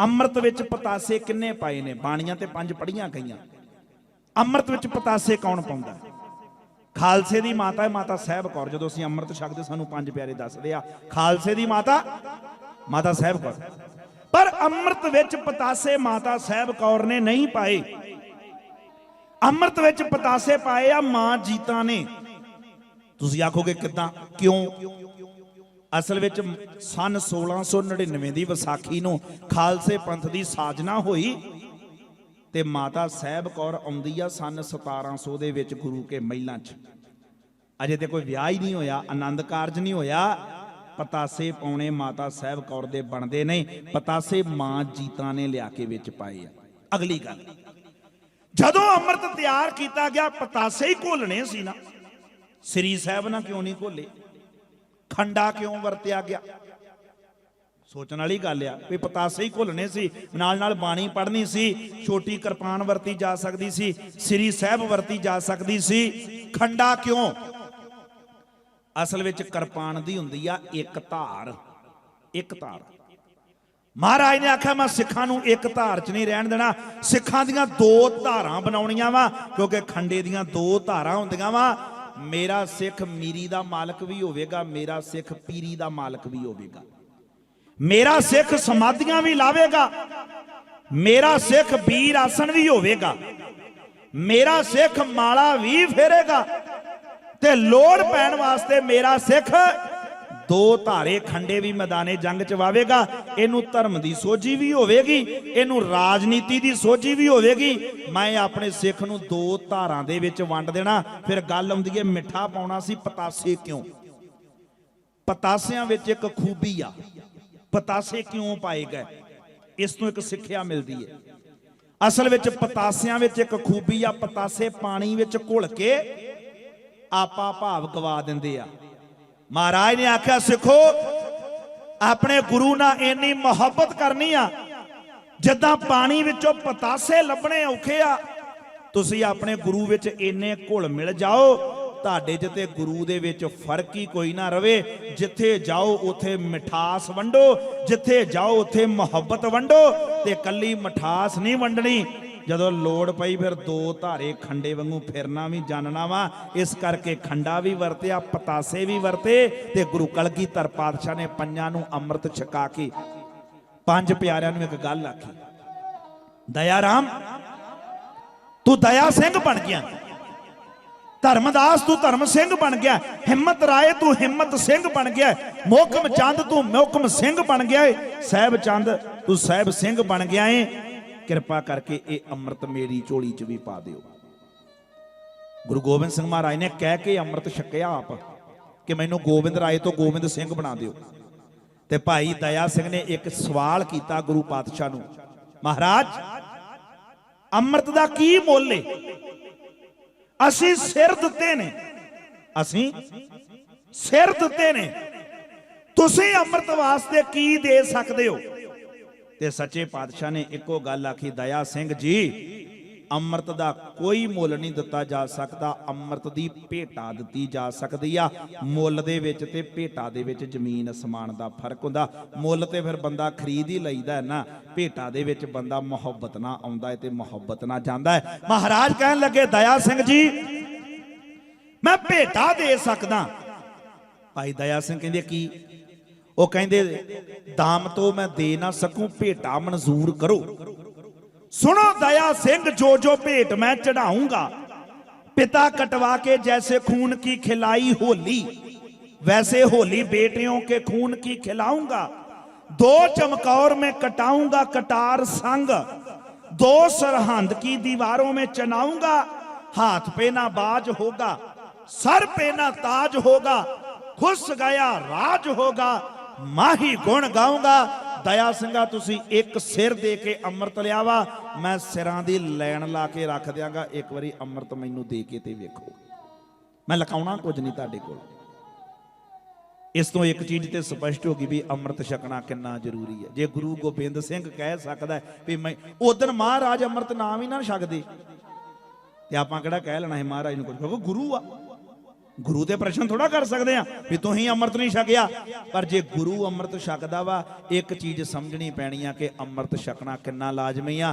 ਅੰਮ੍ਰਿਤ ਵਿੱਚ ਪਤਾਸੇ ਕਿੰਨੇ ਪਾਏ ਨੇ? ਬਾਣੀਆਂ ਤੇ ਪੰਜ ਪੜੀਆਂ ਗਈਆਂ। ਅੰਮ੍ਰਿਤ ਵਿੱਚ ਪਤਾਸੇ ਕੌਣ ਪਾਉਂਦਾ? ਖਾਲਸੇ ਦੀ ਮਾਤਾ ਹੈ, ਮਾਤਾ ਸਾਹਿਬ ਕੌਰ। ਜਦੋਂ ਅਸੀਂ ਅੰਮ੍ਰਿਤ ਛਕਦੇ, ਸਾਨੂੰ ਪੰਜ ਪਿਆਰੇ ਦੱਸਦੇ ਆ, ਖਾਲਸੇ ਦੀ ਮਾਤਾ ਮਾਤਾ ਸਾਹਿਬ ਕੌਰ। ਪਰ ਅੰਮ੍ਰਿਤ ਵਿੱਚ ਪਤਾਸੇ ਮਾਤਾ ਸਾਹਿਬ ਕੌਰ ਨੇ ਨਹੀਂ ਪਾਏ। ਅੰਮ੍ਰਿਤ ਵਿੱਚ ਪਤਾਸੇ ਪਾਏ ਆ ਮਾਂ ਜੀਤਾ ਨੇ। ਤੁਸੀਂ ਆਖੋਗੇ ਕਿਦਾਂ? ਕਿਉਂ? ਅਸਲ ਵਿੱਚ ਸਨ 1699 ਦੀ ਵਿਸਾਖੀ ਨੂੰ ਖਾਲਸੇ ਪੰਥ ਦੀ ਸਾਜਨਾ ਹੋਈ ਤੇ ਮਾਤਾ ਸਾਹਿਬ ਕੌਰ ਆਉਂਦੀ ਆ ਸਨ 1700 ਦੇ ਵਿੱਚ ਗੁਰੂ ਕੇ ਮਹਿਲਾਂ 'ਚ। ਅਜੇ ਤੇ ਕੋਈ ਵਿਆਹ ਹੀ ਨਹੀਂ ਹੋਇਆ, ਆਨੰਦ ਕਾਰਜ ਨਹੀਂ ਹੋਇਆ। ਪਤਾਸੇ ਪਾਉਣੇ ਮਾਤਾ ਸਾਹਿਬ ਕੌਰ ਦੇ ਬਣਦੇ ਨਹੀਂ ਪਤਾਸੇ ਮਾਂ ਜੀਤਾ ਨੇ ਲਿਆ ਕੇ ਵਿੱਚ ਪਾਏ ਆ। ਅਗਲੀ ਗੱਲ, ਜਦੋਂ ਅੰਮ੍ਰਿਤ ਤਿਆਰ ਕੀਤਾ ਗਿਆ, ਪਤਾਸੇ ਹੀ ਘੋਲਣੇ ਸੀ ਨਾ। ਸ੍ਰੀ ਸਾਹਿਬ ਨਾਲ ਕਿਉਂ ਨਹੀਂ ਘੋਲੇ? ਖੰਡਾ ਕਿਉਂ ਵਰਤਿਆ ਗਿਆ? ਸੋਚਣ ਵਾਲੀ ਗੱਲ ਆ ਵੀ ਪਤਾਸੇ ਹੀ ਘੁੱਲਣੇ ਸੀ, ਨਾਲ ਨਾਲ ਬਾਣੀ ਪੜ੍ਹਨੀ ਸੀ, ਛੋਟੀ ਕਿਰਪਾਨ ਵਰਤੀ ਜਾ ਸਕਦੀ ਸੀ, ਸ੍ਰੀ ਸਾਹਿਬ ਵਰਤੀ ਜਾ ਸਕਦੀ ਸੀ। ਖੰਡਾ ਕਿਉਂ? ਅਸਲ ਵਿੱਚ ਕਿਰਪਾਨ ਦੀ ਹੁੰਦੀ ਆ ਇੱਕ ਧਾਰ ਇੱਕ ਧਾਰ। ਮਹਾਰਾਜ ਨੇ ਆਖਿਆ, ਮੈਂ ਸਿੱਖਾਂ ਨੂੰ ਇੱਕ ਧਾਰ 'ਚ ਨਹੀਂ ਰਹਿਣ ਦੇਣਾ। ਸਿੱਖਾਂ ਦੀਆਂ ਦੋ ਧਾਰਾਂ ਬਣਾਉਣੀਆਂ ਵਾ, ਕਿਉਂਕਿ ਖੰਡੇ ਦੀਆਂ ਦੋ ਧਾਰਾਂ ਹੁੰਦੀਆਂ ਵਾ। ਮੇਰਾ ਸਿੱਖ ਮੀਰੀ ਦਾ ਮਾਲਕ ਵੀ ਹੋਵੇਗਾ, ਮੇਰਾ ਸਿੱਖ ਪੀਰੀ ਦਾ ਮਾਲਕ ਵੀ ਹੋਵੇਗਾ। ਮੇਰਾ ਸਿੱਖ ਸਮਾਧੀਆਂ ਵੀ ਲਾਵੇਗਾ, ਮੇਰਾ ਸਿੱਖ ਵੀਰ ਆਸਣ ਵੀ ਹੋਵੇਗਾ, ਮੇਰਾ ਸਿੱਖ ਮਾਲਾ ਵੀ ਫੇਰੇਗਾ ਤੇ ਲੋੜ ਪੈਣ ਵਾਸਤੇ ਮੇਰਾ ਸਿੱਖ ਦੋ ਧਾਰੇ ਖੰਡੇ ਵੀ ਮੈਦਾਨੇ ਜੰਗ ਚ ਵਾਵੇਗਾ। ਇਹਨੂੰ ਧਰਮ ਦੀ ਸੋਝੀ ਵੀ ਹੋਵੇਗੀ, ਇਹਨੂੰ ਰਾਜਨੀਤੀ ਦੀ ਸੋਝੀ ਵੀ ਹੋਵੇਗੀ। ਮੈਂ ਆਪਣੇ ਸਿੱਖ ਨੂੰ ਦੋ ਧਾਰਾਂ ਦੇ ਵਿੱਚ ਵੰਡ ਦੇਣਾ, ਫਿਰ ਗੱਲ ਆਉਂਦੀ ਹੈ ਮਿੱਠਾ ਪਾਉਣਾ ਸੀ ਪਤਾਸੇ ਕਿਉਂ? ਪਤਾਸਿਆਂ ਵਿੱਚ ਇੱਕ ਖੂਬੀ ਆ, ਪਤਾਸੇ ਕਿਉਂ ਪਾਏ ਗਏ? ਇਸ ਤੋਂ ਇੱਕ ਸਿੱਖਿਆ ਮਿਲਦੀ ਹੈ ਅਸਲ ਵਿੱਚ ਪਤਾਸਿਆਂ ਵਿੱਚ ਇੱਕ ਖੂਬੀ ਆ, ਪਤਾਸੇ ਪਾਣੀ ਵਿੱਚ ਘੁਲ ਕੇ ਆਪਾ ਭਾਵ ਗਵਾ ਦਿੰਦੇ ਆ। ਮਹਾਰਾਜ ਨੇ ਆਖਿਆ, ਸਿੱਖੋ, ਆਪਣੇ ਗੁਰੂ ਨਾਲ ਇੰਨੀ ਮੁਹੱਬਤ ਕਰਨੀ ਆ, ਜਿੱਦਾਂ ਪਾਣੀ ਵਿੱਚੋਂ ਪਤਾਸੇ ਲੱਭਣੇ ਔਖੇ ਆ, ਤੁਸੀਂ ਆਪਣੇ ਗੁਰੂ ਵਿੱਚ ਇੰਨੇ ਘੁਲ ਮਿਲ ਜਾਓ, ਤੁਹਾਡੇ 'ਚ ਤੇ ਗੁਰੂ ਦੇ ਵਿੱਚ ਫ਼ਰਕ ਹੀ ਕੋਈ ਨਾ ਰਵੇ, ਜਿੱਥੇ ਜਾਓ ਉਥੇ ਮਿਠਾਸ ਵੰਡੋ, ਜਿੱਥੇ ਜਾਓ ਉਥੇ ਮੁਹੱਬਤ ਵੰਡੋ, ਤੇ ਕੱਲੀ ਮਿਠਾਸ ਨਹੀਂ ਵੰਡਣੀ ਜਦੋਂ ਲੋੜ ਪਈ ਫਿਰ ਦੋ ਧਾਰੇ ਖੰਡੇ ਵਾਂਗੂ ਫਿਰਨਾ ਵੀ ਜਾਣਨਾ ਵਾ। ਇਸ ਕਰਕੇ ਖੰਡਾ ਵੀ ਵਰਤਿਆ, ਪਤਾਸੇ ਵੀ ਵਰਤੇ ਤੇ ਗੁਰੂ ਕਲਗੀਧਰ ਪਾਤਸ਼ਾਹ ਨੇ ਪੰਜਾਂ ਨੂੰ ਅੰਮ੍ਰਿਤ ਛਕਾ ਕੇ ਪੰਜ ਪਿਆਰਿਆਂ ਨੂੰ ਇੱਕ ਗੱਲ ਆਖੀ। ਦਇਆ ਰਾਮ, ਤੂੰ ਦਇਆ ਸਿੰਘ ਬਣ ਗਿਆ। ਧਰਮਦਾਸ ਤੂੰ ਧਰਮ ਸਿੰਘ ਬਣ ਗਿਆ। ਹਿੰਮਤ ਰਾਏ ਤੂੰ ਹਿੰਮਤ ਸਿੰਘ ਬਣ ਗਿਆ। ਮੋਹਕਮ ਚੰਦ ਤੂੰ ਮੋਹਕਮ ਸਿੰਘ ਬਣ ਗਿਆ ਏ। ਸਹਿਬ ਚੰਦ, ਤੂੰ ਸਹਿਬ ਸਿੰਘ ਬਣ ਗਿਆ ਏ। ਕਿਰਪਾ ਕਰਕੇ ਇਹ ਅੰਮ੍ਰਿਤ ਮੇਰੀ ਝੋਲੀ 'ਚ ਵੀ ਪਾ ਦਿਓ। ਗੁਰੂ ਗੋਬਿੰਦ ਸਿੰਘ ਮਹਾਰਾਜ ਨੇ ਕਹਿ ਕੇ ਅੰਮ੍ਰਿਤ ਛਕਿਆ ਆਪ ਕਿ ਮੈਨੂੰ ਗੋਬਿੰਦ ਰਾਏ ਤੋਂ ਗੋਬਿੰਦ ਸਿੰਘ ਬਣਾ ਦਿਓ। ਤੇ ਭਾਈ ਦਇਆ ਸਿੰਘ ਨੇ ਇੱਕ ਸਵਾਲ ਕੀਤਾ ਗੁਰੂ ਪਾਤਸ਼ਾਹ ਨੂੰ, ਮਹਾਰਾਜ, ਅੰਮ੍ਰਿਤ ਦਾ ਕੀ ਮੁੱਲ ਏ? ਅਸੀਂ ਸਿਰ ਦਿੱਤੇ ਨੇ। ਅਸੀਂ ਸਿਰ ਦਿੱਤੇ ਨੇ। ਤੁਸੀਂ ਅੰਮ੍ਰਿਤ ਵਾਸਤੇ ਕੀ ਦੇ ਸਕਦੇ ਹੋ? ਤੇ ਸੱਚੇ ਪਾਤਸ਼ਾਹ ਨੇ ਇੱਕੋ ਗੱਲ ਆਖੀ, ਦਇਆ ਸਿੰਘ ਜੀ, ਅੰਮ੍ਰਿਤ ਦਾ ਕੋਈ ਮੁੱਲ ਨਹੀਂ ਦਿੱਤਾ ਜਾ ਸਕਦਾ। ਅੰਮ੍ਰਿਤ ਦੀ ਭੇਟਾ ਦਿੱਤੀ ਜਾ ਸਕਦੀ ਆ। ਮੁੱਲ ਦੇ ਵਿੱਚ ਤੇ ਭੇਟਾ ਦੇ ਵਿੱਚ ਜ਼ਮੀਨ ਅਸਮਾਨ ਦਾ ਫ਼ਰਕ ਹੁੰਦਾ। ਮੁੱਲ ਤੇ ਫਿਰ ਬੰਦਾ ਖਰੀਦ ਹੀ ਲਈਦਾ ਹੈ ਨਾ। ਭੇਟਾ ਦੇ ਵਿੱਚ ਬੰਦਾ ਮੁਹੱਬਤ ਨਾਲ ਆਉਂਦਾ ਹੈ ਤੇ ਮੁਹੱਬਤ ਨਾਲ ਜਾਂਦਾ ਹੈ। ਮਹਾਰਾਜ ਕਹਿਣ ਲੱਗੇ, ਦਇਆ ਸਿੰਘ ਜੀ, ਮੈਂ ਭੇਟਾ ਦੇ ਸਕਦਾ। ਭਾਈ ਦਇਆ ਸਿੰਘ ਕਹਿੰਦੇ, ਕੀ ਉਹ ਕਹਿੰਦੇ ਦਾਮ ਤੋਂ ਮੈਂ ਦੇ ਨਾ ਸਕੂੰ ਭੇਟਾ ਮਨਜ਼ੂਰ ਕਰੋ ਸੁਣੋ ਦਇਆ ਸਿੰਘ ਜੋ ਜੋ ਭੇਟ ਮੈਂ ਚੜਾਉਂਗਾ ਪਿਤਾ कटवा के जैसे खून की खिलाई होली वैसे होली बेटियों के खून की खिलाऊंगा दो चमकौर में कटाऊंगा कटार संग दो सरहंद की दीवारों में चनाऊंगा हाथ पे ना बाज होगा सर पे ना ताज होगा खुश गया राज होगा ਮਾਹੀ ਗੁਣ ਗਾਉਂਗਾ। ਦਇਆ ਸਿੰਘਾ, ਤੁਸੀਂ ਇੱਕ ਸਿਰ ਦੇ ਕੇ ਅੰਮ੍ਰਿਤ ਲਿਆ ਵਾ ਮੈਂ ਸਿਰਾਂ ਦੀ ਲੈਣ ਲਾ ਕੇ ਰੱਖ ਦਿਆਂਗਾ। ਇੱਕ ਵਾਰੀ ਅੰਮ੍ਰਿਤ ਮੈਨੂੰ ਦੇ ਕੇ ਤੇ ਵੇਖੋ। ਮੈਂ ਲਕਾਉਣਾ ਕੁਝ ਨਹੀਂ ਤੁਹਾਡੇ ਕੋਲ। ਇਸ ਤੋਂ ਇੱਕ ਚੀਜ਼ ਤੇ ਸਪਸ਼ਟ ਹੋ ਗਈ ਵੀ ਅੰਮ੍ਰਿਤ ਛਕਣਾ ਕਿੰਨਾ ਜ਼ਰੂਰੀ ਹੈ। ਜੇ ਗੁਰੂ ਗੋਬਿੰਦ ਸਿੰਘ ਕਹਿ ਸਕਦਾ ਵੀ ਮੈਂ ਉਦੋਂ ਮਹਾਰਾਜ ਅੰਮ੍ਰਿਤ ਨਾਮ ਹੀ ਨਾ ਛਕਦੇ। ਤੇ ਆਪਾਂ ਕਿਹੜਾ ਕਹਿ ਲੈਣਾ ਹੈ ਮਹਾਰਾਜ ਨੂੰ ਕੁਝ ਕਿਉਂਕਿ ਗੁਰੂ ਆ। ਗੁਰੂ ਦੇ ਪ੍ਰਸ਼ਨ ਥੋੜਾ ਕਰ ਸਕਦੇ ਆ ਵੀ ਤੂੰ ਹੀ ਅੰਮ੍ਰਿਤ ਨਹੀਂ ਛਕਿਆ। ਪਰ ਜੇ ਗੁਰੂ ਅੰਮ੍ਰਿਤ ਛਕਦਾ ਵਾ, ਇੱਕ ਚੀਜ਼ ਸਮਝਣੀ ਪੈਣੀ ਆ ਕਿ ਅੰਮ੍ਰਿਤ ਛਕਣਾ ਕਿੰਨਾ ਲਾਜ਼ਮੀ ਆ।